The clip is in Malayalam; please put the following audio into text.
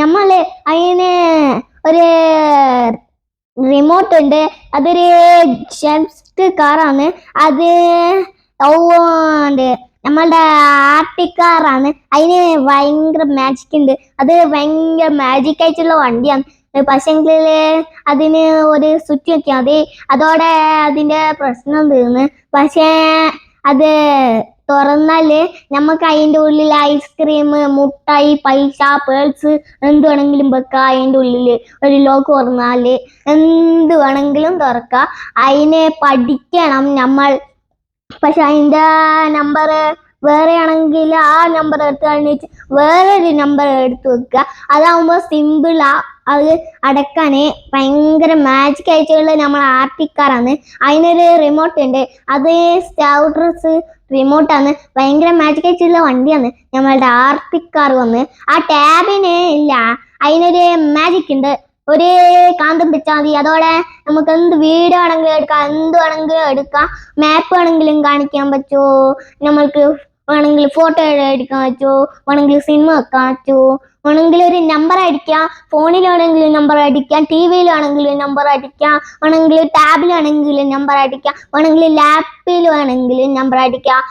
നമ്മൾ അതിന് ഒരു റിമോട്ട് ഉണ്ട്. അതൊരു ഷെഫ്റ്റ് കാറാണ് അത് നമ്മളുടെ ആർട്ടിക്കാറാണ് അതിന് ഭയങ്കര മാജിക് ഉണ്ട്. അത് ഭയങ്കര മാജിക് ആയിട്ടുള്ള വണ്ടിയാണ്. പക്ഷെങ്കിൽ അതിന് ഒരു സ്വിച്ച് വെക്കാം മതി അതോടെ അതിന്റെ പ്രശ്നം തീർന്ന്. പക്ഷേ അത് തുറന്നാൽ നമുക്ക് അതിന്റെ ഉള്ളിൽ ഐസ്ക്രീം മുട്ടായി പൈസ പേഴ്സ് എന്ത് വേണമെങ്കിലും വെക്കാം അതിന്റെ ഉള്ളിൽ. ഒരു ലോക്ക് തുറന്നാൽ എന്ത് വേണമെങ്കിലും തുറക്കാം. അതിനെ പഠിക്കണം നമ്മൾ. പക്ഷെ അതിന്റെ നമ്പർ വേറെ ആണെങ്കിൽ ആ നമ്പർ എടുത്ത് കഴിഞ്ഞിട്ട് വേറൊരു നമ്പർ എടുത്ത് വെക്കുക. അതാവുമ്പോൾ സിമ്പിളാ അത് അടക്കാനേ ഭയങ്കര മാജിക് ആയിട്ടുള്ള നമ്മൾ ആർട്ടിക്കാറാണ് അതിനൊരു റിമോട്ട് ഉണ്ട്. അത് സ്റ്റൗഡ്രസ് റിമോട്ടാണ് ഭയങ്കര മാജിക് ആയിട്ടുള്ള വണ്ടിയാണ്. നമ്മളുടെ ആർട്ടിക് കാർ വന്ന്. ആ ടാബിന് ഇല്ല. അതിനൊരു മാജിക് ഉണ്ട്. ഒരേ കാന്തം വെച്ചാൽ മതി. അതോടെ നമുക്ക് എന്ത് വീഡിയോ ആണെങ്കിലും എടുക്കാം. എന്ത് വേണമെങ്കിലും എടുക്കാം. മാപ്പ് വേണമെങ്കിലും കാണിക്കാൻ പറ്റുമോ നമ്മൾക്ക് വേണമെങ്കിൽ ഫോട്ടോ എടുക്കാൻ പറ്റുമോ വേണമെങ്കിൽ സിനിമ വെക്കാൻ പറ്റുമോ വേണമെങ്കിൽ ഒരു നമ്പർ അടിക്കാം. ഫോണിലാണെങ്കിൽ നമ്പർ അടിക്കാം. ടി വിയിലാണെങ്കിലും നമ്പർ അടിക്കാം. വേണമെങ്കിൽ ടാബിലാണെങ്കിൽ നമ്പർ അടിക്കാം. വേണമെങ്കിൽ ലാപ്പിൽ വേണമെങ്കിലും നമ്പർ അടിക്കാം.